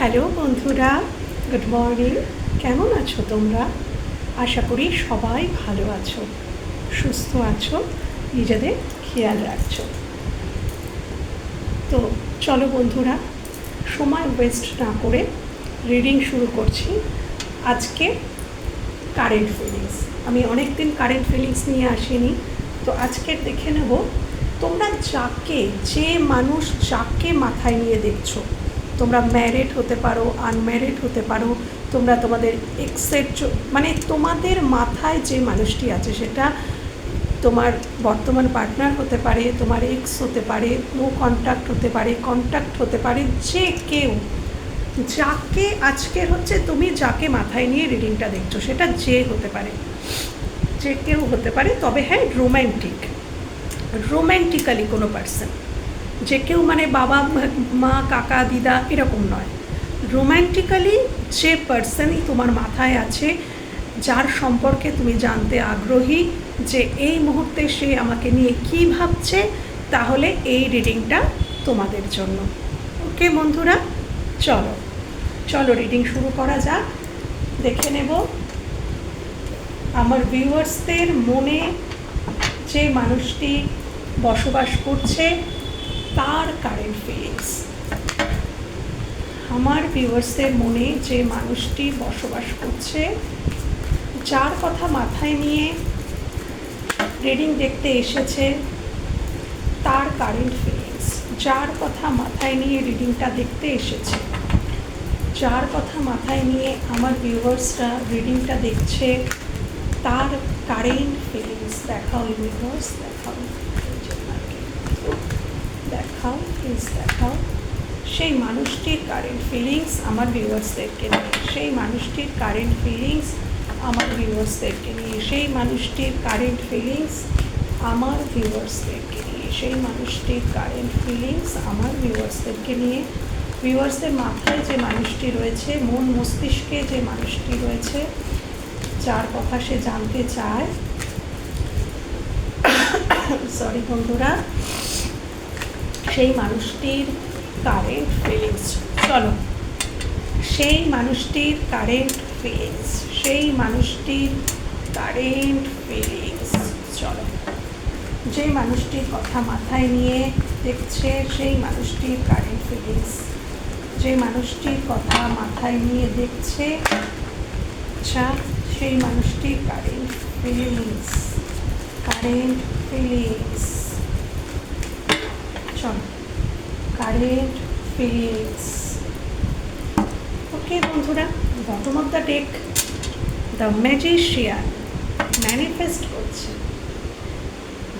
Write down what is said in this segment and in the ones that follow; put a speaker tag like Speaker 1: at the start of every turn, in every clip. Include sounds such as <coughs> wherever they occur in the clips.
Speaker 1: Hello বন্ধুরা, good morning. কেমন আছো তোমরা? আশা করি সবাই ভালো আছো, সুস্থ আছো, নিজেদের খেয়াল রাখছো। তো চলো বন্ধুরা, সময় ওয়েস্ট না করে রিডিং শুরু করছি। আজকে কারেন্ট ফিলিংস আমি অনেক দিন কারেন্ট ফিলিংস নিয়ে আসিনি, তো আজকে দেখে নেব, তোমরা যাকে, যে মানুষ যাকে মাথায় নিয়ে দেখছ তোমরা ম্যারিড হতে পারো আনম্যারিড হতে পারো, তোমরা তোমাদের এক্সের মানে তোমাদের মাথায় যে মানুষটি আছে সেটা তোমার বর্তমান পার্টনার হতে পারে, তোমার এক্স হতে পারে নো কন্ট্যাক্ট হতে পারে কন্ট্যাক্ট হতে পারে যে কেউ। যাকে আজকের হচ্ছে তুমি যাকে মাথায় নিয়ে রিডিংটা দেখছ, সেটা যে হতে পারে। যে কেউ হতে পারে, তবে হ্যাঁ রোম্যান্টিক রোম্যান্টিক্যালি কোনো পার্সন যে কেউ মানে বাবা, মা, কাকা, দিদা এরকম নয়। রোম্যান্টিক্যালি যে পার্সনই তোমার মাথায় আছে, যার সম্পর্কে তুমি জানতে আগ্রহী যে এই মুহূর্তে সে আমাকে নিয়ে কি ভাবছে, তাহলে এই রিডিংটা তোমাদের জন্য। ওকে বন্ধুরা, চলো। চলো রিডিং শুরু করা যাক। দেখে নেব। আমার ভিউয়ার্সদের মনে যে মানুষটি বসবাস করছে তার কারেন্ট ফিলিংস আমার ভিউয়ার্সদের মনে যে মানুষটি বসবাস করছে, যার কথা মাথায় নিয়ে রিডিং দেখতে এসেছে, তার কারেন্ট ফিলিংস যার কথা মাথায় নিয়ে রিডিংটা দেখতে এসেছে, যার কথা মাথায় নিয়ে আমার ভিউয়ার্সরা রিডিংটা দেখছে, তার কারেন্ট ফিলিংস দেখাও ইউনিভার্স দেখাও। দেখাও প্লিজ দেখাও। সেই মানুষটির কারেন্ট ফিলিংস আমার ভিউয়ার্সদেরকে নিয়ে। সেই মানুষটির কারেন্ট ফিলিংস আমার ভিউয়ার্সদেরকে নিয়ে। সেই মানুষটির কারেন্ট ফিলিংস আমার ভিউয়ার্সদেরকে নিয়ে। সেই মানুষটির কারেন্ট ফিলিংস আমার ভিউয়ার্সদেরকে নিয়ে। ভিউয়ার্সদের মাথায় যে মানুষটি রয়েছে, মন মস্তিষ্কে যে মানুষটি রয়েছে, যার কথা সে জানতে চায়। <coughs> সরি বন্ধুরা। সেই মানুষটির কারেন্ট ফিলিংস চলো। সেই মানুষটির কারেন্ট ফিলিংস সেই মানুষটির কারেন্ট ফিলিংস চলো। যে মানুষটির কথা মাথায় নিয়ে দেখছে সেই মানুষটির কারেন্ট ফিলিংস যে মানুষটির কথা মাথায় নিয়ে দেখছে আচ্ছা সেই মানুষটির কারেন্ট ফিলিংস কারেন্ট ফিলিংস চলো কারেন্ট ফিলিংস ওকে বন্ধুরা bottom of the deck the magician manifest করছে।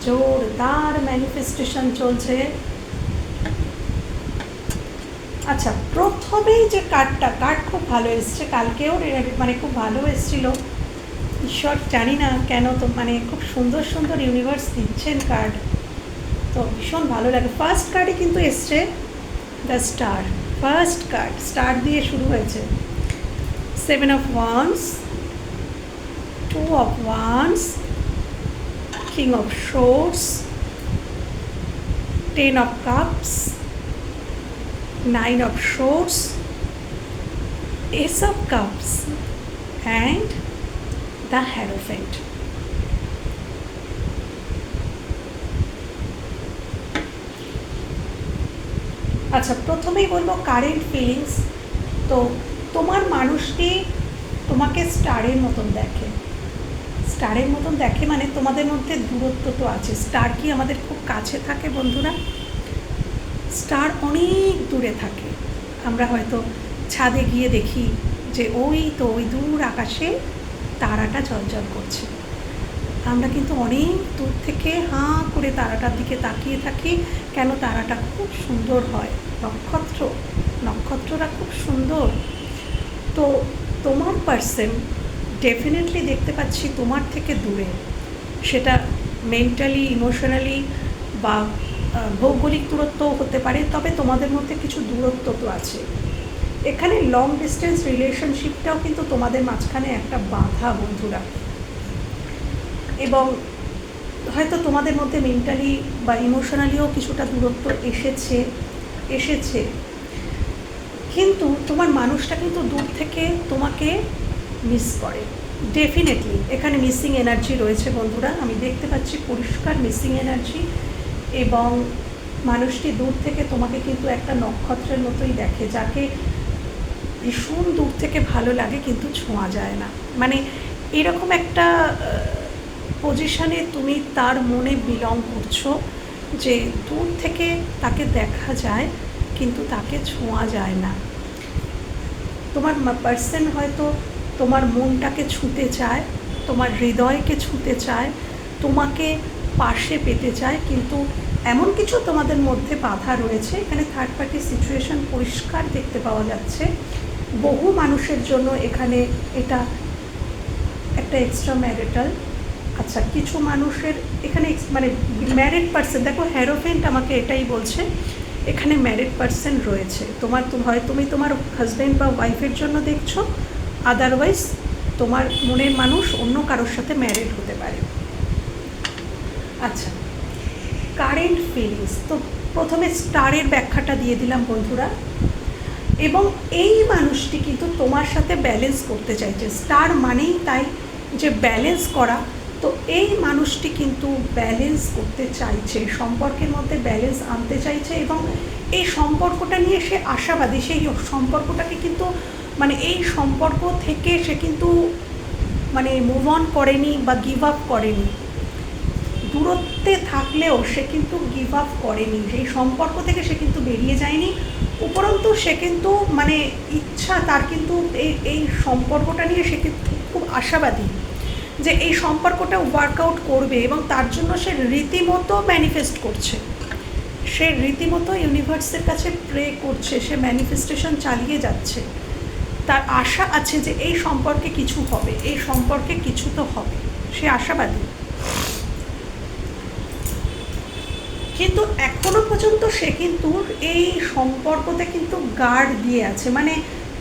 Speaker 1: জোরদার ম্যানিফেস্টেশন চলছে। আচ্ছা প্রথমেই যে কার্ডটা কার্ড খুব ভালো এসছে, কালকেও মানে খুব ভালো এসেছিল। ঈশ্বর জানি না কেন তো মানে খুব সুন্দর সুন্দর ইউনিভার্স দিচ্ছেন কার্ড তো ভীষণ ভালো লাগে। ফার্স্ট কার্ডে কিন্তু এসছে the star first card star দিয়ে শুরু হয়েছে। Seven of wands two of wands king of swords ten of cups nine of swords ace of cups and the hierophant আচ্ছা প্রথমেই বলব কারেন্ট ফিলিংস তো তোমার মানুষটি তোমাকে স্টারের মতন দেখে। স্টারের মতন দেখে মানে তোমাদের মধ্যে দূরত্ব তো আছে। স্টার কি আমাদের খুব কাছে থাকে বন্ধুরা? স্টার অনেক দূরে থাকে। আমরা হয়তো ছাদে গিয়ে দেখি যে ওই তো ওই দূর আকাশে তারাটা জলজল করছে। আমরা কিন্তু অনেক দূর থেকে হাঁ করে তারাটার দিকে তাকিয়ে থাকি কেন তারাটা খুব সুন্দর হয়। নক্ষত্র। নক্ষত্ররা খুব সুন্দর। তো তোমার পার্সন ডেফিনেটলি দেখতে পাচ্ছি তোমার থেকে দূরে। সেটা মেন্টালি ইমোশনালি বা ভৌগোলিক দূরত্বও হতে পারে, তবে তোমাদের মধ্যে কিছু দূরত্ব তো আছে। এখানে লং ডিস্টেন্স রিলেশনশিপটাও কিন্তু তোমাদের মাঝখানে একটা বাধা বন্ধুরা। এবং হয়তো তোমাদের মধ্যে মেন্টালি বা ইমোশনালিও কিছুটা দূরত্ব এসেছে। এসেছে। কিন্তু তোমার মানুষটা কিন্তু দূর থেকে তোমাকে মিস করে। ডেফিনেটলি এখানে মিসিং এনার্জি রয়েছে বন্ধুরা। আমি দেখতে পাচ্ছি পরিষ্কার মিসিং এনার্জি এবং মানুষটি দূর থেকে তোমাকে কিন্তু একটা নক্ষত্রের মতোই দেখে, যাকে ভীষণ দূর থেকে ভালো লাগে কিন্তু ছোঁয়া যায় না। মানে এরকম একটা পজিশানে তুমি তার মনে বিলং করছ। যে দূর থেকে তাকে দেখা যায়, কিন্তু তাকে ছোঁয়া যায় না। তোমার পার্সন হয়তো তোমার মনটাকে ছুঁতে চায়, তোমার হৃদয়কে ছুঁতে চায়, তোমাকে পাশে পেতে চায়, কিন্তু এমন কিছু তোমাদের মধ্যে বাধা রয়েছে। এখানে থার্ড পার্টি সিচুয়েশন পরিষ্কার দেখতে পাওয়া যাচ্ছে। বহু মানুষের জন্য এখানে এটা একটা এক্সট্রা ম্যারিটাল আচ্ছা কিছু মানুষের এখানে মানে ম্যারিড পার্সন দেখো হ্যারোফেন্ট আমাকে এটাই বলছে, এখানে ম্যারিড পার্সন রয়েছে। তোমার হয় তুমি তোমার হাজব্যান্ড বা ওয়াইফের জন্য দেখছ আদারওয়াইজ তোমার মনের মানুষ অন্য কারোর সাথে ম্যারিড হতে পারে। আচ্ছা কারেন্ট ফিলিংস তো প্রথমে স্টারের ব্যাখ্যাটা দিয়ে দিলাম বন্ধুরা। এবং এই মানুষটি কিন্তু তোমার সাথে ব্যালেন্স করতে চাইছে। স্টার মানেই তাই যে ব্যালেন্স করা তো এই মানুষটি কিন্তু ব্যালেন্স করতে চাইছে, সম্পর্কের মধ্যে ব্যালেন্স আনতে চাইছে এবং এই সম্পর্কটা নিয়ে সে আশাবাদী। সেই সম্পর্কটাকে কিন্তু মানে এই সম্পর্ক থেকে সে কিন্তু মানে মুভ অন করেনি বা গিভ আপ করেনি। দূরত্বে থাকলেও সে কিন্তু গিভ আপ করেনি। সেই সম্পর্ক থেকে সে কিন্তু বেরিয়ে যায়নি। উপরন্তু সে কিন্তু মানে ইচ্ছা তার কিন্তু এই এই সম্পর্কটা নিয়ে সে কিন্তু খুব আশাবাদী। যে এই সম্পর্কটা ওয়ার্কআউট করবে এবং তার জন্য সে রীতিমতো ম্যানিফেস্ট করছে। সে রীতিমতো ইউনিভার্সের কাছে প্রে করছে, সে ম্যানিফেস্টেশন চালিয়ে যাচ্ছে। তার আশা আছে যে এই সম্পর্কে কিছু হবে, এই সম্পর্কে কিছু তো হবে। সে আশাবাদী। কিন্তু এখনও পর্যন্ত সে কিন্তু এই সম্পর্কতে কিন্তু গার্ড দিয়ে আছে। মানে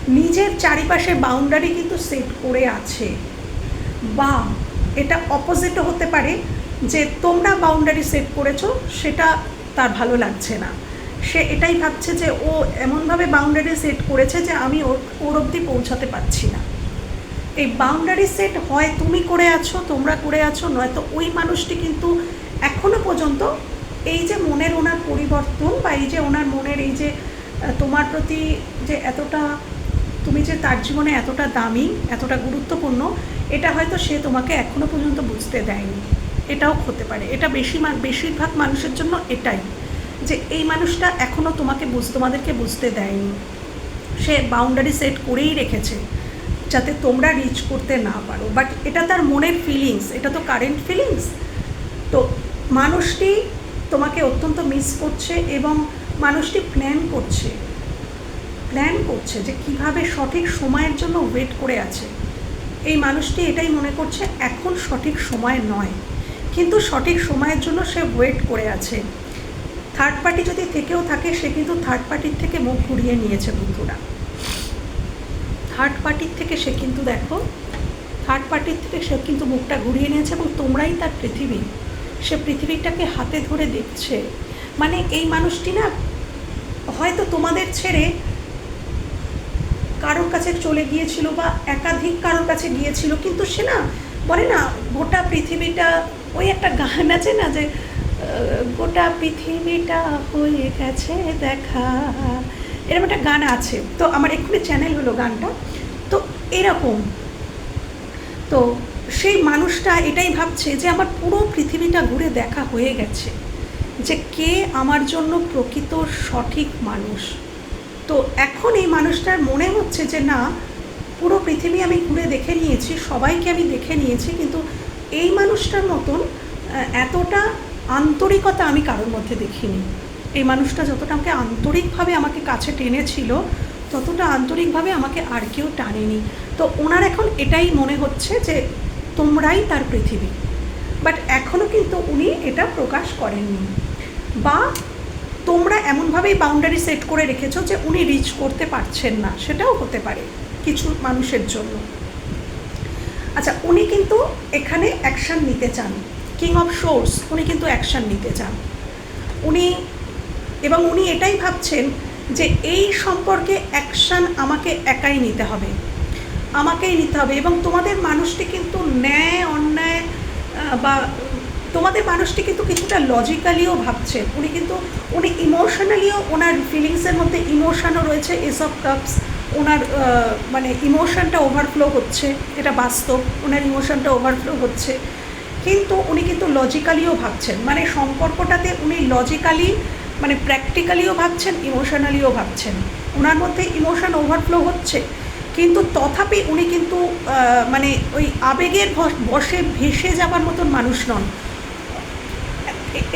Speaker 1: নিজের চারিপাশে বাউন্ডারি কিন্তু সেট করে আছে। বা এটা অপোজিটও হতে পারে যে তোমরা বাউন্ডারি সেট করেছ, সেটা তার ভালো লাগছে না। সে এটাই ভাবছে যে ও এমনভাবে বাউন্ডারি সেট করেছে যে আমি ওর অবধি পৌঁছাতে পারছি না। এই বাউন্ডারি সেট হয় তুমি করে আছো, তোমরা করে আছো, নয়তো ওই মানুষটি কিন্তু এখনও পর্যন্ত এই যে মনের ওনার পরিবর্তন বা এই যে ওনার মনের এই যে তোমার প্রতি যে এতটা তুমি যে তার জীবনে এতটা দামি, এতটা গুরুত্বপূর্ণ, এটা হয়তো সে তোমাকে এখনও পর্যন্ত বুঝতে দেয়নি। এটাও হতে পারে। এটা বেশি বেশিরভাগ মানুষের জন্য এটাই, যে এই মানুষটা এখনও তোমাকে বুঝ তোমাদেরকে বুঝতে দেয়নি। সে বাউন্ডারি সেট করেই রেখেছে, যাতে তোমরা রিচ করতে না পারো। বাট এটা তার মনের ফিলিংস এটা তো কারেন্ট ফিলিংস তো মানুষটি তোমাকে অত্যন্ত মিস করছে এবং মানুষটি প্ল্যান করছে। প্ল্যান করছে যে কীভাবে সঠিক সময়ের জন্য ওয়েট করে আছে। এই মানুষটি এটাই মনে করছে, এখন সঠিক সময় নয়। কিন্তু সঠিক সময়ের জন্য সে ওয়েট করে আছে। থার্ড পার্টি যদি থেকেও থাকে, সে কিন্তু থার্ড পার্টির থেকে মুখ ঘুরিয়ে নিয়েছে বন্ধুরা। থার্ড পার্টির থেকে সে কিন্তু দেখো থার্ড পার্টির থেকে সে কিন্তু মুখটা ঘুরিয়ে নিয়েছে এবং তোমরাই তার পৃথিবী। সে পৃথিবীটাকে হাতে ধরে দেখছে। মানে এই মানুষটি না, হয়তো তোমাদের ছেড়ে কারোর কাছে চলে গিয়েছিল বা একাধিক কারোর কাছে গিয়েছিল, কিন্তু সে না, বলে না, গোটা পৃথিবীটা, ওই একটা গান আছে না যে গোটা পৃথিবীটা হয়ে গেছে দেখা। এরকম একটা গান আছে। তো আমার এক্ষুনি চ্যানেল হলো গানটা। তো এরকম। তো সেই মানুষটা এটাই ভাবছে যে, আমার পুরো পৃথিবীটা ঘুরে দেখা হয়ে গেছে। যে কে আমার জন্য প্রকৃত সঠিক মানুষ। তো এখন এই মানুষটার মনে হচ্ছে যে না, পুরো পৃথিবী আমি ঘুরে দেখে নিয়েছি, সবাইকে আমি দেখে নিয়েছি, কিন্তু এই মানুষটার মতন এতটা আন্তরিকতা আমি কারোর মধ্যে দেখিনি। এই মানুষটা যতটা আমাকে আন্তরিকভাবে আমাকে কাছে টেনেছিল, ততটা আন্তরিকভাবে আমাকে আর কেউ টানেনি। তো ওনার এখন এটাই মনে হচ্ছে যে তোমরাই তার পৃথিবী। বাট এখনও কিন্তু উনি এটা প্রকাশ করেননি। বা তোমরা এমনভাবেই বাউন্ডারি সেট করে রেখেছো যে উনি রিচ করতে পারছেন না। সেটাও হতে পারে কিছু মানুষের জন্য। আচ্ছা উনি কিন্তু এখানে অ্যাকশান নিতে চান। কিং অফ শোর্স উনি কিন্তু অ্যাকশান নিতে চান। উনি, এবং উনি এটাই ভাবছেন যে এই সম্পর্কে অ্যাকশান আমাকে একাই নিতে হবে। আমাকেই নিতে হবে, এবং তোমাদের মানুষটি কিন্তু ন্যায়, অন্যায় বা তোমাদের মানুষটি কিন্তু কিছুটা লজিক্যালিও ভাবছেন উনি কিন্তু, উনি ইমোশনালিও ওনার ফিলিংসের মধ্যে ইমোশনও রয়েছে এসব কাপস ওনার মানে ইমোশনটা ওভারফ্লো হচ্ছে, এটা বাস্তব, ওনার ইমোশনটা ওভারফ্লো হচ্ছে। কিন্তু উনি কিন্তু লজিক্যালিও ভাবছেন মানে সম্পর্কটাতে উনি লজিক্যালি মানে প্র্যাকটিক্যালিও ভাবছেন ইমোশনালিও ভাবছেন। ওনার মধ্যে ইমোশন ওভারফ্লো হচ্ছে, কিন্তু তথাপি উনি কিন্তু মানে ওই আবেগের বশে ভেসে যাবার মতন মানুষ নন।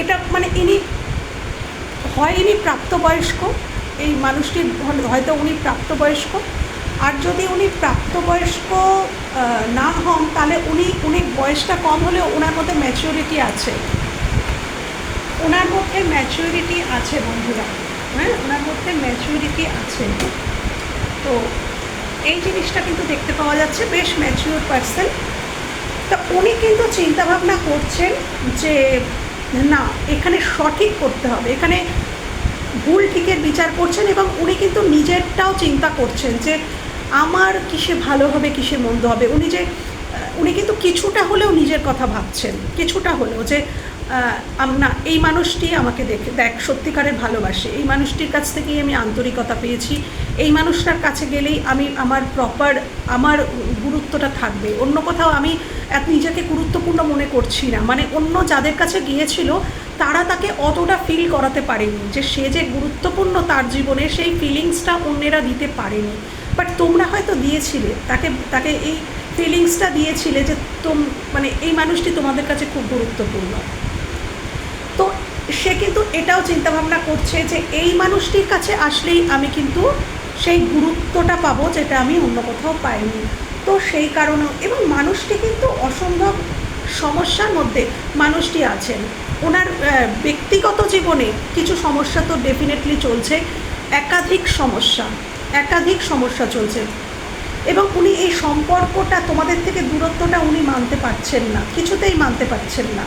Speaker 1: এটা মানে ইনি হয় ইনি প্রাপ্তবয়স্ক, এই মানুষটির হয়তো উনি প্রাপ্তবয়স্ক। আর যদি উনি প্রাপ্তবয়স্ক না হন, তাহলে উনি উনি বয়সটা কম হলেও ওনার মধ্যে ম্যাচিউরিটি আছে। ওনার মধ্যে ম্যাচিউরিটি আছে, বন্ধুরা। হ্যাঁ? ওনার মধ্যে ম্যাচিউরিটি আছে। তো এই জিনিসটা কিন্তু দেখতে পাওয়া যাচ্ছে, বেশ ম্যাচিউর পার্সন তা উনি কিন্তু চিন্তাভাবনা করছেন যে না, এখানে সঠিক করতে হবে। এখানে ভুল ঠিকের বিচার করছেন এবং উনি কিন্তু নিজেরটাও চিন্তা করছেন যে আমার কিসে ভালো হবে, কিসে মন্দ হবে। উনি যে উনি কিন্তু কিছুটা হলেও নিজের কথা ভাবছেন। কিছুটা হলেও যে না, এই মানুষটি আমাকে দেখে, দেখ, সত্যিকারের ভালোবাসে। এই মানুষটির কাছ থেকেই আমি আন্তরিকতা পেয়েছি। এই মানুষটার কাছে গেলেই আমি আমার প্রপার আমার গুরুত্বটা থাকবে। অন্য কোথাও আমি এক নিজেকে গুরুত্বপূর্ণ মনে করছি না। মানে অন্য যাদের কাছে গিয়েছিল, তারা তাকে অতটা ফিল করাতে পারেনি যে সে যে গুরুত্বপূর্ণ তার জীবনে সেই ফিলিংসটা অন্যেরা দিতে পারেনি। বাট তোমরা হয়তো দিয়েছিলে, তাকে তাকে এই ফিলিংসটা দিয়েছিলে যে তোম মানে এই মানুষটি তোমাদের কাছে খুব গুরুত্বপূর্ণ। তো সে কিন্তু এটাও চিন্তাভাবনা করছে যে এই মানুষটির কাছে আসলেই আমি কিন্তু সেই গুরুত্বটা পাবো যেটা আমি অন্য কোথাও পাইনি। তো সেই কারণে এবং মানুষটি কিন্তু অসম্ভব সমস্যার মধ্যে মানুষটি আছেন। ওনার ব্যক্তিগত জীবনে কিছু সমস্যা তো ডেফিনেটলি চলছে। একাধিক সমস্যা একাধিক সমস্যা চলছে। এবং উনি এই সম্পর্কটা, তোমাদের থেকে দূরত্বটা উনি মানতে পারছেন না, কিছুতেই মানতে পারছেন না।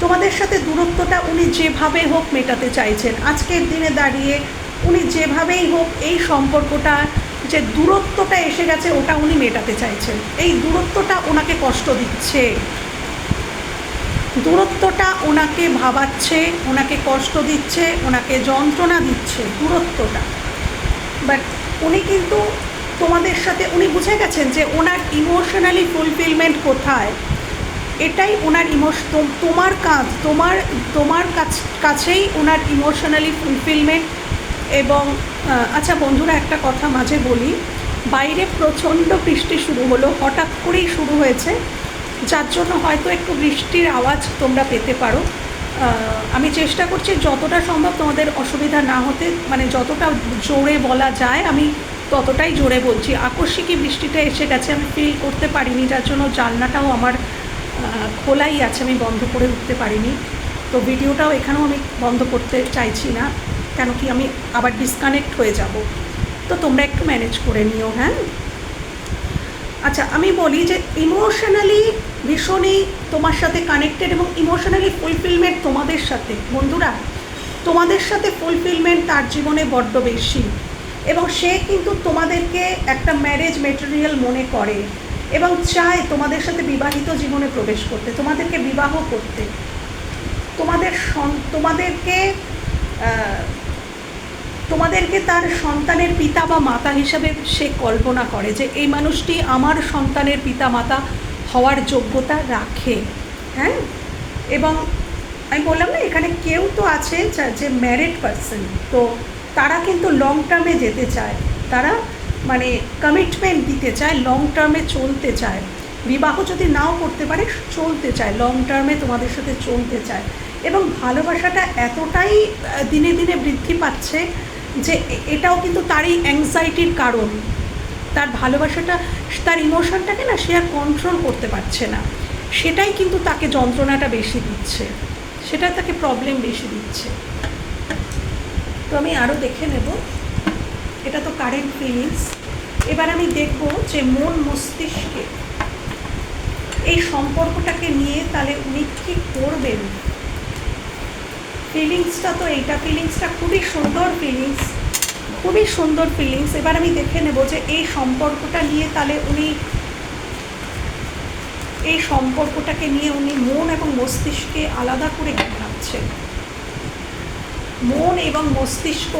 Speaker 1: তোমাদের সাথে দূরত্বটা উনি যেভাবে হোক মেটাতে চাইছেন। আজকের দিনে দাঁড়িয়ে উনি যেভাবেই হোক এই সম্পর্কটা, যে দূরত্বটা এসে গেছে, ওটা উনি মেটাতে চাইছেন। এই দূরত্বটা ওনাকে কষ্ট দিচ্ছে। দূরত্বটা ওনাকে ভাবাচ্ছে, ওনাকে কষ্ট দিচ্ছে, ওনাকে যন্ত্রণা দিচ্ছে দূরত্বটা। বাট উনি কিন্তু তোমাদের সাথে, উনি বুঝে গেছেন যে ওনার ইমোশনালি ফুলফিলমেন্ট কোথায়? এটাই ওনার ইমোশ, তোমার কাজ, তোমার তোমার কাছ- কাছেই ওনার ইমোশনালি ফুলফিলমেন্ট এবং আচ্ছা বন্ধুরা, একটা কথা মাঝে বলি। বাইরে প্রচণ্ড বৃষ্টি শুরু হলো, হঠাৎ করেই শুরু হয়েছে। যার জন্য হয়তো একটু বৃষ্টির আওয়াজ তোমরা পেতে পারো। আমি চেষ্টা করছি যতটা সম্ভব তোমাদের অসুবিধা না হতে মানে যতটা জোরে বলা যায়, আমি ততটাই জোরে বলছি। আকস্মিকই বৃষ্টিটা এসে গেছে, আমি ফিল করতে পারিনি, যার জন্য জানলাটাও আমার খোলাই আছে, আমি বন্ধ করে উঠতে পারিনি। তো ভিডিওটাও এখানেও আমি বন্ধ করতে চাইছি না। কেন কি আমি আবার ডিসকানেক্ট হয়ে যাব। তো তোমরা একটু ম্যানেজ করে নিও হ্যাঁ? আচ্ছা আমি বলি যে ইমোশনালি ভীষণই তোমার সাথে কানেক্টেড এবং ইমোশনালি ফুলফিলমেন্ট তোমাদের সাথে, বন্ধুরা, তোমাদের সাথে ফুলফিলমেন্ট তার জীবনে বড্ড বেশি এবং সে কিন্তু তোমাদেরকে একটা ম্যারেজ মেটেরিয়াল মনে করে এবং চায় তোমাদের সাথে বিবাহিত জীবনে প্রবেশ করতে, তোমাদেরকে বিবাহ করতে। তোমাদের তোমাদেরকে তোমাদেরকে তার সন্তানের পিতা বা মাতা হিসাবে সে কল্পনা করে যে এই মানুষটি আমার সন্তানের পিতা মাতা হওয়ার যোগ্যতা রাখে। হ্যাঁ? এবং আমি বললাম না, এখানে কেউ তো আছে যে ম্যারিড পারসন তো তারা কিন্তু লং টার্মে যেতে চায়। তারা মানে কমিটমেন্ট দিতে চায় লং টার্মে চলতে চায়। বিবাহ যদি নাও করতে পারে, চলতে চায় লং টার্মে তোমাদের সাথে চলতে চায়। এবং ভালোবাসাটা এতটাই দিনে দিনে বৃদ্ধি পাচ্ছে যে এটাও কিন্তু তারই অ্যাংজাইটির কারণ। তার ভালোবাসাটা, তার ইমোশনটাকে না সে আর কন্ট্রোল করতে পারছে না। সেটাই কিন্তু তাকে যন্ত্রণাটা বেশি দিচ্ছে। সেটা তাকে প্রবলেম বেশি দিচ্ছে। তো আমি আরও দেখে নেব। এটা তো কারেন্ট ফিলিংস এবার আমি দেখব যে মন মস্তিষ্কে এই সম্পর্কটাকে নিয়ে তাহলে উনি কী করবেন? ফিলিংসটা তো এইটা ফিলিংসটা খুবই সুন্দর ফিলিংস খুবই সুন্দর ফিলিংস এবার আমি দেখে নেব যে এই সম্পর্কটা নিয়ে তাহলে উনি, এই সম্পর্কটাকে নিয়ে উনি মন এবং মস্তিষ্কে আলাদা করে কি ভাবছেন মন এবং মস্তিষ্ক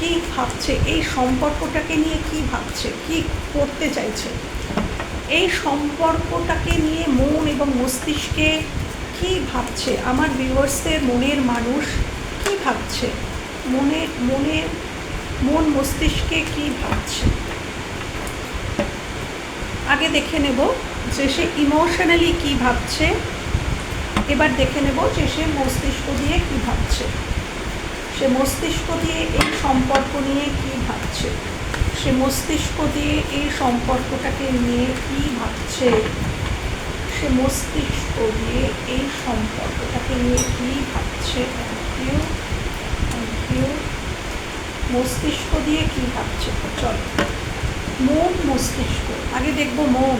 Speaker 1: কি ভাবছে? এই সম্পর্কটাকে নিয়ে কি ভাবছে? কি করতে চাইছে? এই সম্পর্কটাকে নিয়ে মন এবং মস্তিষ্কে কি ভাবছে? আমার ভিউয়ার্সদের মনের মানুষ কি ভাবছে? মনে মনে, মন মস্তিষ্কে কি ভাবছে? আগে দেখে নেব যে সে ইমোশনালি কি ভাবছে। এবার দেখে নেব যে সে মস্তিষ্ক দিয়ে কি ভাবছে। সে মস্তিষ্ক দিয়ে এই সম্পর্ক নিয়ে কি ভাবছে? সে মস্তিষ্ক দিয়ে এই সম্পর্কটাকে নিয়ে কি ভাবছে? সে মস্তিষ্ক দিয়ে এই সম্পর্কটাকে নিয়ে কি ভাবছে মস্তিষ্ক দিয়ে কি ভাবছে, চল। মন মস্তিষ্ক, আগে দেখব মন।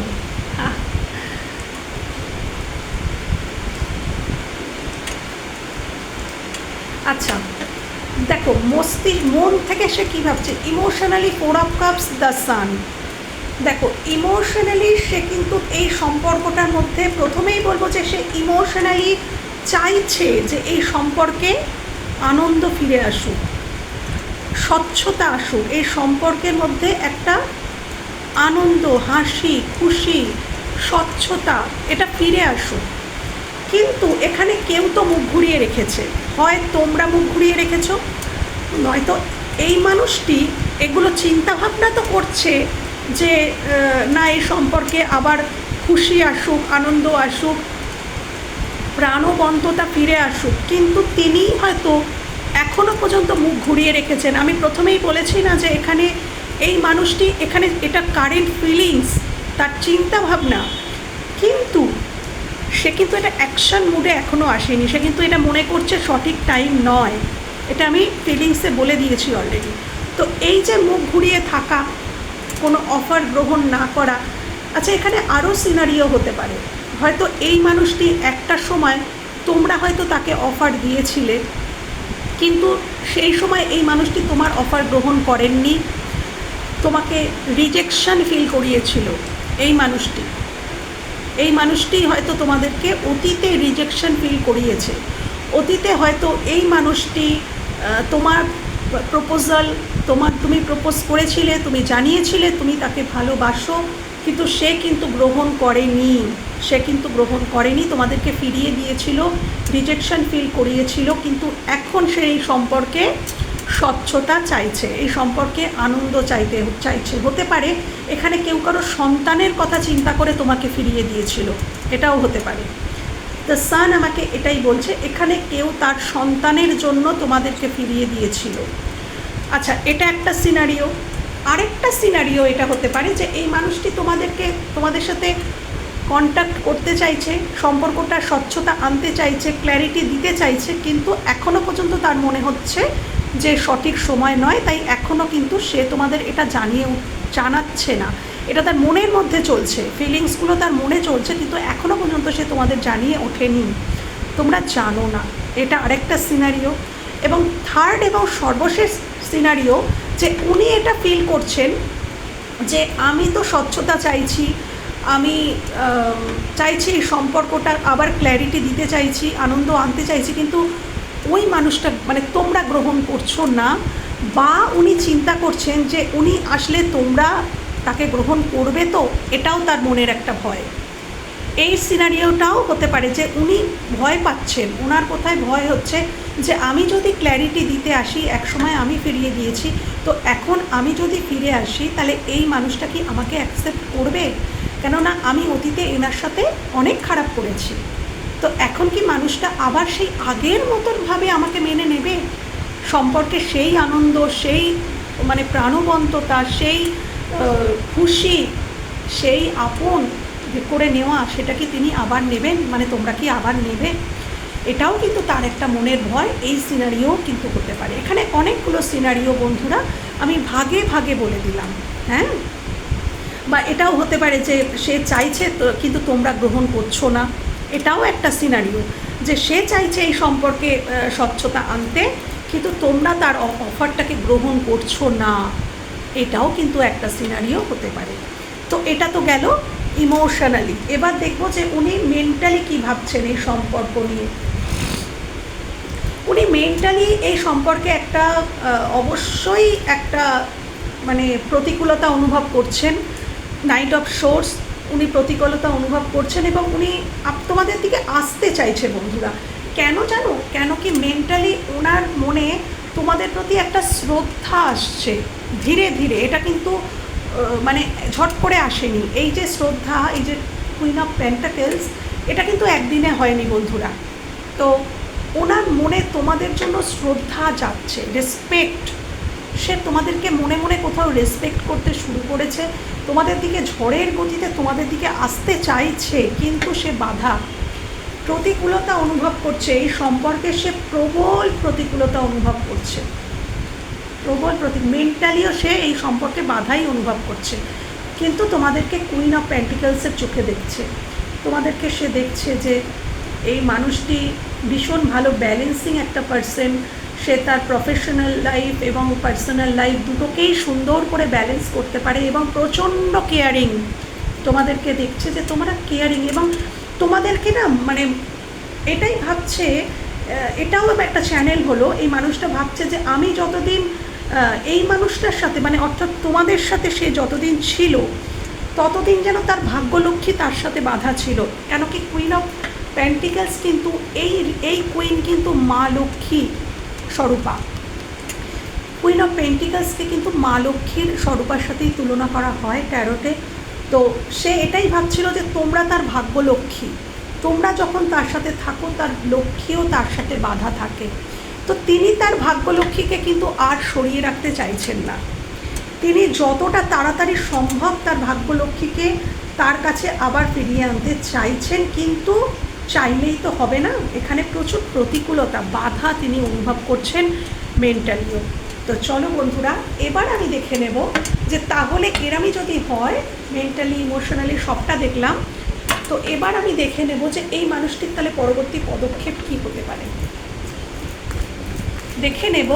Speaker 1: আচ্ছা দেখো মস্তিষ্ক মন থেকে সে কী ভাবছে? Emotionally four of cups the sun দেখো ইমোশনালি সে কিন্তু এই সম্পর্কটার মধ্যে প্রথমেই বলব যে সে ইমোশনালি চাইছে যে এই সম্পর্কে আনন্দ ফিরে আসুক, স্বচ্ছতা আসুক, এই সম্পর্কের মধ্যে একটা আনন্দ, হাসি, খুশি, স্বচ্ছতা, এটা ফিরে আসুক। কিন্তু এখানে কেউ তো মুখ ঘুরিয়ে রেখেছে। হয় তোমরা মুখ ঘুরিয়ে রেখেছো, নয়তো এই মানুষটি এগুলো চিন্তাভাবনা তো করছে যে না এই সম্পর্কে আবার খুশি আসুক, আনন্দ আসুক, প্রাণবন্ততা ফিরে আসুক, কিন্তু তিনি হয়তো এখনও পর্যন্ত মুখ ঘুরিয়ে রেখেছেন। আমি প্রথমেই বলেছি না যে এখানে এই মানুষটি, এখানে এটা কারেন্ট ফিলিংস তার চিন্তা ভাবনা কিন্তু সে কিন্তু এটা অ্যাকশন মুডে এখনও আসেনি। সে কিন্তু এটা মনে করছে সঠিক টাইম নয়। এটা আমি ফিলিংসে বলে দিয়েছি অলরেডি তো এই যে মুখ ঘুরিয়ে থাকা কোনো অফার গ্রহণ না করা। আচ্ছা এখানে আরও সিনারিও হতে পারে। হয়তো এই মানুষটি একটা সময় তোমরা হয়তো তাকে অফার দিয়েছিলে, কিন্তু সেই সময় এই মানুষটি তোমার অফার গ্রহণ করেননি, তোমাকে রিজেকশন ফিল করিয়েছিল এই মানুষটি। এই মানুষটি হয়তো তোমাদেরকে অতীতে রিজেকশন ফিল করিয়েছে। অতীতে হয়তো এই মানুষটি তোমার প্রপোজাল তোমার, তুমি প্রপোজ করেছিলে, তুমি জানিয়েছিলে, তুমি তাকে ভালোবাসো, কিন্তু সে কিন্তু গ্রহণ করেনি। সে কিন্তু গ্রহণ করেনি, তোমাদেরকে ফিরিয়ে দিয়েছিল রিজেকশন ফিল করিয়েছিল, কিন্তু এখন সে এই সম্পর্কে স্বচ্ছতা চাইছে, এই সম্পর্কে আনন্দ চাইতে, চাইছে। হতে পারে, এখানে কেউ কারও সন্তানের কথা চিন্তা করে তোমাকে ফিরিয়ে দিয়েছিল, এটাও হতে পারে। দ্য সান আমাকে এটাই বলছে, এখানে কেউ তার সন্তানের জন্য তোমাদেরকে ফিরিয়ে দিয়েছিল। আচ্ছা এটা একটা সিনারিও আরেকটা সিনারিও এটা হতে পারে যে এই মানুষটি তোমাদেরকে, তোমাদের সাথে কন্ট্যাক্ট করতে চাইছে, সম্পর্কটা, স্বচ্ছতা আনতে চাইছে ক্ল্যারিটি দিতে চাইছে, কিন্তু এখনও পর্যন্ত তার মনে হচ্ছে যে সঠিক সময় নয়, তাই এখনও কিন্তু সে তোমাদের এটা জানিয়ে জানাচ্ছে না। এটা তার মনের মধ্যে চলছে। ফিলিংসগুলো তার মনে চলছে, কিন্তু এখনও পর্যন্ত সে তোমাদের জানিয়ে ওঠেনি। তোমরা জানো না। এটা আরেকটা সিনারিও এবং থার্ড এবং সর্বশেষ সিনারিও যে উনি এটা ফিল করছেন যে আমি তো স্বচ্ছতা চাইছি, আমি চাইছি এই সম্পর্কটা আবার ক্ল্যারিটি দিতে চাইছি, আনন্দ আনতে চাইছি, কিন্তু ওই মানুষটা মানে তোমরা গ্রহণ করছ না বা উনি চিন্তা করছেন যে উনি আসলে তোমরা তাকে গ্রহণ করবে তো, এটাও তার মনের একটা ভয়। এই সিনারিওটাও হতে পারে যে উনি ভয় পাচ্ছেন। ওনার কোথায় ভয় হচ্ছে যে আমি যদি ক্ল্যারিটি দিতে আসি, একসময় আমি ফিরিয়ে দিয়েছি, তো এখন আমি যদি ফিরে আসি, তাহলে এই মানুষটা কি আমাকে অ্যাকসেপ্ট করবে? কেননা আমি অতীতে এনার সাথে অনেক খারাপ করেছি। তো এখন কি মানুষটা আবার সেই আগের মতনভাবে আমাকে মেনে নেবে? সম্পর্কে সেই আনন্দ, সেই মানে প্রাণবন্ততা, সেই খুশি, সেই আপন করে নেওয়া, সেটা কি তিনি আবার নেবেন? মানে তোমরা কি আবার নেবে? এটাও কিন্তু তার একটা মনের ভয়, এই সিনারিও কিন্তু হতে পারে। এখানে অনেকগুলো সিনারিও বন্ধুরা, আমি ভাগে ভাগে বলে দিলাম হ্যাঁ? বা এটাও হতে পারে যে সে চাইছে কিন্তু তোমরা গ্রহণ করছ না। এটাও একটা সিনারিও যে সে চাইছে এই সম্পর্কে স্বচ্ছতা আনতে, কিন্তু তোমরা তার অফারটাকে গ্রহণ করছ না। এটাও কিন্তু একটা সিনারিও হতে পারে। তো এটা তো গেল ইমোশনালি এবার দেখব যে উনি মেন্টালি কী ভাবছেন এই সম্পর্ক নিয়ে। উনি মেন্টালি এই সম্পর্কে একটা অবশ্যই একটা মানে প্রতিকূলতা অনুভব করছেন। নাইট অফ সোর্স উনি প্রতিকূলতা অনুভব করছেন এবং উনি তোমাদের দিকে আসতে চাইছে বন্ধুরা। কেন জানো? কেন কি মেন্টালি ওনার মনে তোমাদের প্রতি একটা শ্রদ্ধা আসছে। ধীরে ধীরে এটা কিন্তু মানে ঝট করে আসেনি। এই যে শ্রদ্ধা, এই যে কুইন অফ পেন্টাকেলস এটা কিন্তু একদিনে হয়নি বন্ধুরা। তো ওনার মনে তোমাদের জন্য শ্রদ্ধা যাচ্ছে রেসপেক্ট সে তোমাদেরকে মনে মনে কোথাও রেসপেক্ট করতে শুরু করেছে। তোমাদের দিকে ঝড়ের গতিতে তোমাদের দিকে আসতে চাইছে, কিন্তু সে বাধা। প্রতিকূলতা অনুভব করছে, এই সম্পর্কে সে প্রবল প্রতিকূলতা অনুভব করছে। প্রবল প্রতি মেন্টালিও সে এই সম্পর্কে বাধাই অনুভব করছে। কিন্তু তোমাদেরকে কুইন অফ প্যান্টিকেলসের চোখে দেখছে। তোমাদেরকে সে দেখছে যে এই মানুষটি ভীষণ ভালো ব্যালেন্সিং একটা পার্সন সে তার প্রফেশনাল লাইফ এবং পার্সোনাল লাইফ দুটোকেই সুন্দর করে ব্যালেন্স করতে পারে এবং প্রচণ্ড কেয়ারিং তোমাদেরকে দেখছে যে তোমরা কেয়ারিং এবং তোমাদেরকে না মানে এটাই ভাবছে এটাও একটা চ্যানেল হলো, এই মানুষটা ভাবছে যে আমি যতদিন এই মানুষটার সাথে মানে অর্থাৎ তোমাদের সাথে সে যতদিন ছিল, ততদিন যেন তার ভাগ্যলক্ষ্মী তার সাথে বাধা ছিল। কেন কি কুইন অফ প্যান্টিকালস কিন্তু এই এই কুইন কিন্তু মা লক্ষ্মী স্বরূপা। কুইন অফ পেন্টিকালসকে কিন্তু মা লক্ষ্মীর স্বরূপার সাথেই তুলনা করা হয় ট্যারোটে তো সে এটাই ভাবছিল যে তোমরা তার ভাগ্য লক্ষ্মী তোমরা যখন তার সাথে থাকো, তার লক্ষ্মীও তার সাথে বাধা থাকে। তো তিনি তার ভাগ্যলক্ষ্মীকে কিন্তু আর সরিয়ে রাখতে চাইছেন না। তিনি যতটা তাড়াতাড়ি সম্ভব তার ভাগ্যলক্ষ্মীকে তার কাছে আবার ফিরিয়ে আনতে চাইছেন, কিন্তু চাইলেই তো হবে না। এখানে প্রচুর প্রতিকূলতা, বাধা তিনি অনুভব করছেন মেন্টালিও তো চলো বন্ধুরা, এবার আমি দেখে নেব যে তাহলে এরামই যদি হয় মেন্টালি ইমোশনালি সবটা দেখলাম, তো এবার আমি দেখে নেব যে এই মানুষটির তাহলে পরবর্তী পদক্ষেপ কী হতে পারে। দেখে নেব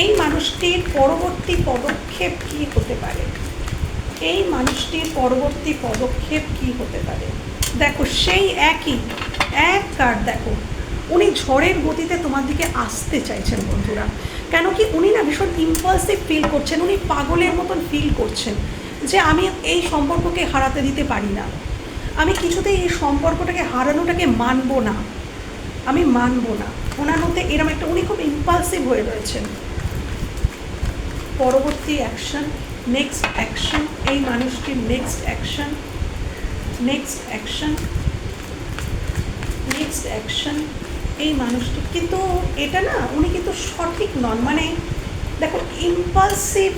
Speaker 1: এই মানুষটির পরবর্তী পদক্ষেপ কী হতে পারে। এই মানুষটির পরবর্তী পদক্ষেপ কী হতে পারে? দেখো, সেই একই, এক কার্ড দেখো, উনি ঝড়ের গতিতে তোমার দিকে আসতে চাইছেন বন্ধুরা। কেন কি উনি না ভীষণ ইম্পালসিভ ফিল করছেন, উনি পাগলের মতন ফিল করছেন যে আমি এই সম্পর্ককে হারাতে দিতে পারি না। আমি কিছুতেই এই সম্পর্কটাকে হারানোটাকে মানবো না। আমি মানবো না। ওনার মধ্যে এরম একটা উনি খুব ইম্পালসিভ হয়ে রয়েছেন। পরবর্তী অ্যাকশন নেক্সট অ্যাকশন এই মানুষটির next action next action next action এই মানুষটি কিন্তু এটা না, উনি কিন্তু সঠিক নন। মানে দেখো ইম্পালসিভ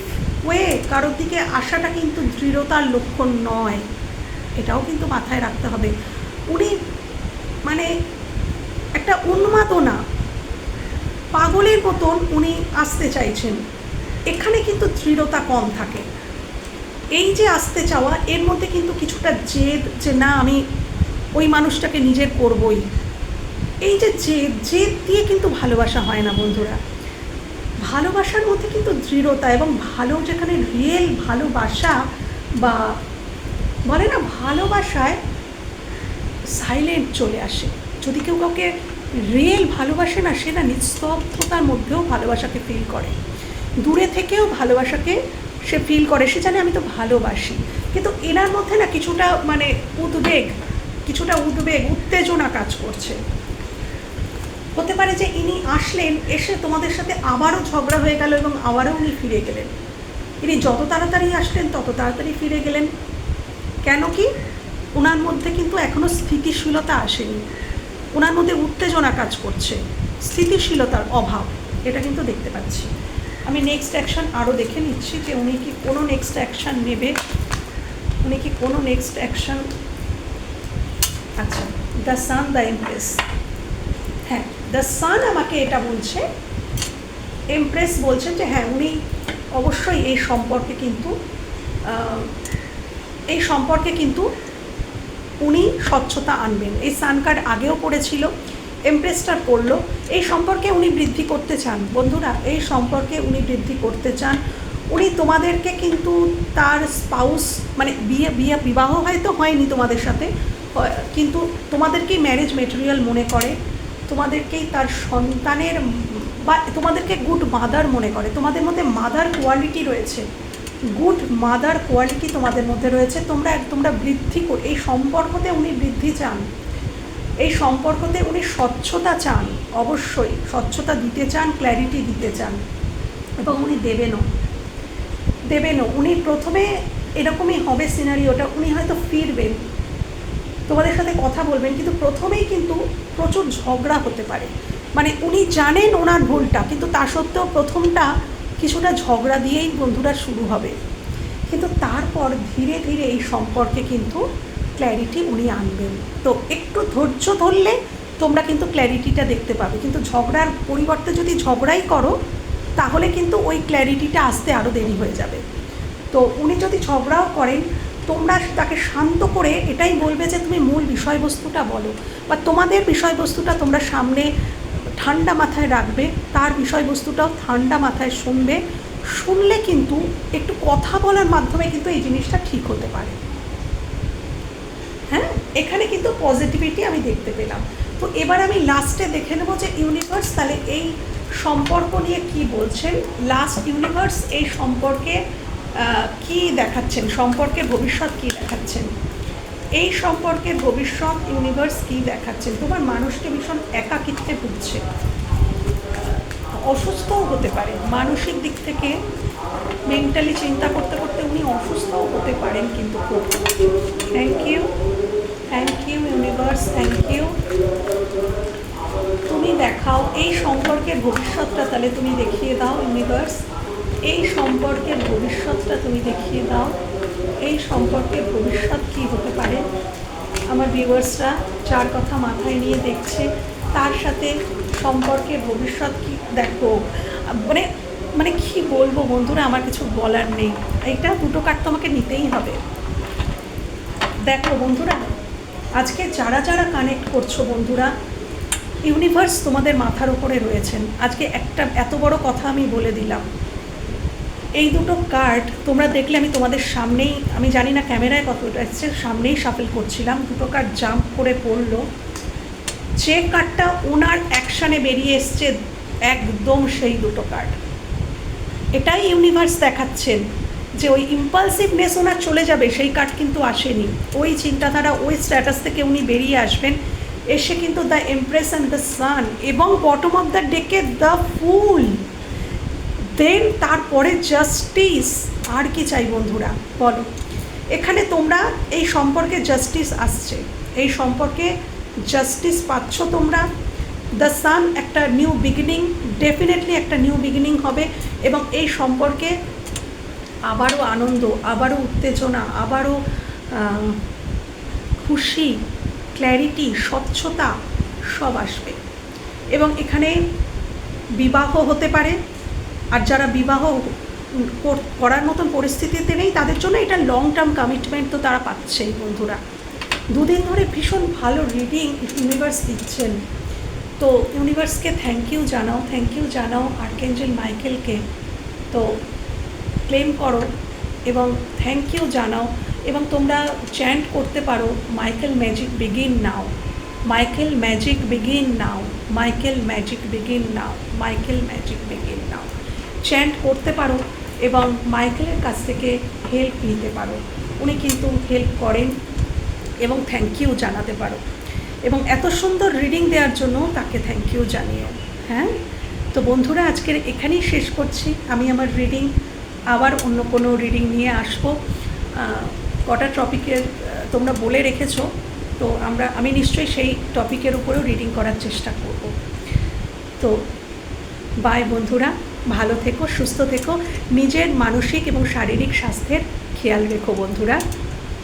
Speaker 1: ওয়ে কারোর দিকে আসাটা কিন্তু দৃঢ়তার লক্ষণ নয়। এটাও কিন্তু মাথায় রাখতে হবে। উনি মানে একটা উন্মাদনা। পাগলের মতন উনি আসতে চাইছেন। এখানে কিন্তু দৃঢ়তা কম থাকে। এই যে আসতে চাওয়া, এর মধ্যে কিন্তু কিছুটা জেদ যে না, আমি ওই মানুষটাকে নিজের করবই। এই যে জেদ জেদ দিয়ে কিন্তু ভালোবাসা হয় না বন্ধুরা। ভালোবাসার মধ্যে কিন্তু দৃঢ়তা এবং ভালো যেখানে রিয়েল ভালোবাসা বা বলে না, ভালোবাসায় সাইলেন্ট চলে আসে। যদি কেউ কাউকে রিয়েল ভালোবাসে না, সে না নিস্তব্ধতার মধ্যেও ভালোবাসাকে ফিল করে। দূরে থেকেও ভালোবাসাকে সে ফিল করে। সে জানে আমি তো ভালোবাসি। কিন্তু এনার মধ্যে না কিছুটা মানে উদ্বেগ, কিছুটা উদ্বেগ, উত্তেজনা কাজ করছে। হতে পারে যে ইনি আসলেন, এসে তোমাদের সাথে আবারও ঝগড়া হয়ে গেল এবং আবারও উনি ফিরে গেলেন। ইনি যত তাড়াতাড়ি আসলেন, তত তাড়াতাড়ি ফিরে গেলেন। কেন কি? ওনার মধ্যে কিন্তু এখনও স্থিতিশীলতা আসেনি। ওনার মধ্যে উত্তেজনা কাজ করছে, স্থিতিশীলতার অভাব, এটা কিন্তু দেখতে পাচ্ছি। আমি নেক্সট অ্যাকশন আরও দেখে নিচ্ছি যে উনি কি কোনো নেক্সট অ্যাকশন নেবে, উনি কি কোনো নেক্সট অ্যাকশন আচ্ছা দ্য সান দ্য এমপ্রেস হ্যাঁ দ্য সান আমাকে এটা বলছে এমপ্রেস বলছেন যে হ্যাঁ উনি অবশ্যই এই সম্পর্কে কিন্তু এই সম্পর্কে কিন্তু উনি স্বচ্ছতা আনবেন। এই সান কার্ড আগেও পড়েছিল, এমপ্রেসটা পড়ল। এই সম্পর্কে উনি বৃদ্ধি করতে চান। বন্ধুরা, এই সম্পর্কে উনি বৃদ্ধি করতে চান। উনি তোমাদেরকে কিন্তু তার স্পাউস মানে বিয়ে বিয়ে, বিবাহ হয়তো হয়নি তোমাদের সাথে কিন্তু তোমাদেরকেই ম্যারেজ মেটেরিয়াল মনে করে, তোমাদেরকেই তার সন্তানের বা তোমাদেরকে গুড মাদার মনে করে। তোমাদের মধ্যে মাদার কোয়ালিটি রয়েছে। গুড মাদার কোয়ালিটি তোমাদের মধ্যে রয়েছে। তোমরা তোমরা বৃদ্ধি কর, এই সম্পর্কতে উনি বৃদ্ধি চান। এই সম্পর্কতে উনি স্বচ্ছতা চান, অবশ্যই। স্বচ্ছতা দিতে চান ক্ল্যারিটি দিতে চান। এবং উনি দেবেনও। দেবেনও। উনি প্রথমে এরকমই হবে সিনারিওটা উনি হয়তো ফিরবেন। তোমাদের সাথে কথা বলবেন, কিন্তু প্রথমেই কিন্তু প্রচুর ঝগড়া হতে পারে। মানে উনি জানেন ওনার ভুলটা, কিন্তু তা সত্ত্বেও প্রথমটা কিছুটা ঝগড়া দিয়েই বন্ধুরা শুরু হবে। কিন্তু তারপর ধীরে ধীরে এই সম্পর্কে কিন্তু ক্ল্যারিটি উনি আনবেন। তো একটু ধৈর্য ধরলে তোমরা কিন্তু ক্ল্যারিটিটা দেখতে পাবে। কিন্তু ঝগড়ার পরিবর্তে যদি ঝগড়াই করো, তাহলে কিন্তু ওই ক্ল্যারিটিটা আসতে আরও দেরি হয়ে যাবে। তো উনি যদি ঝগড়াও করেন, তোমরা তাকে শান্ত করে এটাই বলবে যে, তুমি মূল বিষয়বস্তুটা বলো বা তোমাদের বিষয়বস্তুটা তোমরা সামনে ঠান্ডা মাথায় রাখবে, তার বিষয়বস্তুটাও ঠান্ডা মাথায় শুনবে, শুনলে কিন্তু একটু কথা বলার মাধ্যমে কিন্তু এই জিনিসটা ঠিক হতে পারে। হ্যাঁ? এখানে কিন্তু পজিটিভিটি আমি দেখতে পেলাম। তো এবার আমি লাস্টে দেখে নেব যে ইউনিভার্স তাহলে এই সম্পর্ক নিয়ে কি বলছেন? লাস্ট ইউনিভার্স এই সম্পর্কে কি দেখাচ্ছেন? সম্পর্কে ভবিষ্যৎ কি দেখাচ্ছেন? এই সম্পর্কে ভবিষ্যৎ ইউনিভার্স কি দেখাচ্ছেন? তোমার মানুষকে ভীষণ একাকিত্বে ভুগছে। অসুস্থও হতে পারে। মানসিক দিক থেকে মেন্টালি চিন্তা করতে করতে উনি অসুস্থও হতে পারেন কিন্তু খুব। Thank you thank you universe thank you তুমি দেখাও এই সম্পর্কের ভবিষ্যৎটা তাহলে তুমি দেখিয়ে দাও ইউনিভার্স এই সম্পর্কের ভবিষ্যৎটা তুমি দেখিয়ে দাও। এই সম্পর্কে ভবিষ্যৎ কী হতে পারে? আমার ভিউয়ার্সরা চার কথা মাথায় নিয়ে দেখছে, তার সাথে সম্পর্কের ভবিষ্যৎ কি দেখো। মানে মানে কি বলব বন্ধুরা, আমার কিছু বলার নেই। এটা দুটো কার্ড তোমাকে নিতেই হবে। দেখো বন্ধুরা, আজকে যারা যারা কানেক্ট করছ বন্ধুরা ইউনিভার্স তোমাদের মাথার উপরে রয়েছেন। আজকে একটা, এত বড় কথা আমি বলে দিলাম। এই দুটো কার্ড তোমরা দেখলে আমি তোমাদের সামনেই, আমি জানি না ক্যামেরায় কতটা এসছে, সামনেই সাফল করছিলাম। দুটো কার্ড জাম্প করে পড়ল। যে কার্ডটা ওনার অ্যাকশানে বেরিয়ে এসছে, একদম সেই দুটো কার্ড এটাই ইউনিভার্স দেখাচ্ছেন যে ওই ইম্পালসিভনেস ওনার চলে যাবে, সেই কার্ড কিন্তু আসেনি। ওই চিন্তাধারা, ওই স্ট্যাটাস থেকে উনি বেরিয়ে আসবেন। এসে কিন্তু the empress and the sun এবং বটম অফ দ্য ডেকে দ্য ফুল দেন তারপরে জাস্টিস আর কি চাই বন্ধুরা? বলো। এখানে তোমরা এই সম্পর্কে জাস্টিস আসছে। এই সম্পর্কে জাস্টিস পাচ্ছ তোমরা। দ্য সান একটা নিউ বিগিনিং ডেফিনেটলি একটা নিউ বিগিনিং হবে এবং এই সম্পর্কে আবারও আনন্দ, আবারও উত্তেজনা, আবারও খুশি ক্ল্যারিটি স্বচ্ছতা সব আসবে। এবং এখানে বিবাহ হতে পারে। আর যারা বিবাহ কর- করার মতন পরিস্থিতিতে নেই, তাদের জন্য এটা লং টার্ম কমিটমেন্ট তো তারা পাচ্ছেই বন্ধুরা। দুদিন ধরে ভীষণ ভালো রিডিং ইউনিভার্স দিচ্ছেন। তো ইউনিভার্সকে থ্যাংক ইউ জানাও থ্যাংক ইউ জানাও আর্কেঞ্জেল মাইকেলকে তো ক্লেম করো এবং থ্যাংক ইউ জানাও এবং তোমরা চ্যান্ট করতে পারো Michael magic begin now Michael magic begin now Michael magic begin now Michael magic begin now chant করতে পারো এবং মাইকেলের কাছ থেকে হেল্প নিতে পারো। উনি কিন্তু হেল্প করেন এবং থ্যাংক ইউ জানাতে পারো। এবং এত সুন্দর রিডিং দেওয়ার জন্য তাকে থ্যাংক ইউ জানিও। হ্যাঁ? তো বন্ধুরা, আজকের এখানেই শেষ করছি। আমি আমার রিডিং আবার অন্য কোনো রিডিং নিয়ে আসব। কটা টপিকের তোমরা বলে রেখেছো, তো আমরা, আমি নিশ্চয়ই সেই টপিকের উপরেও রিডিং করার চেষ্টা করব। তো বাই বন্ধুরা। ভালো থেকো সুস্থ থেকো। নিজের মানসিক এবং শারীরিক স্বাস্থ্যের খেয়াল রেখো বন্ধুরা।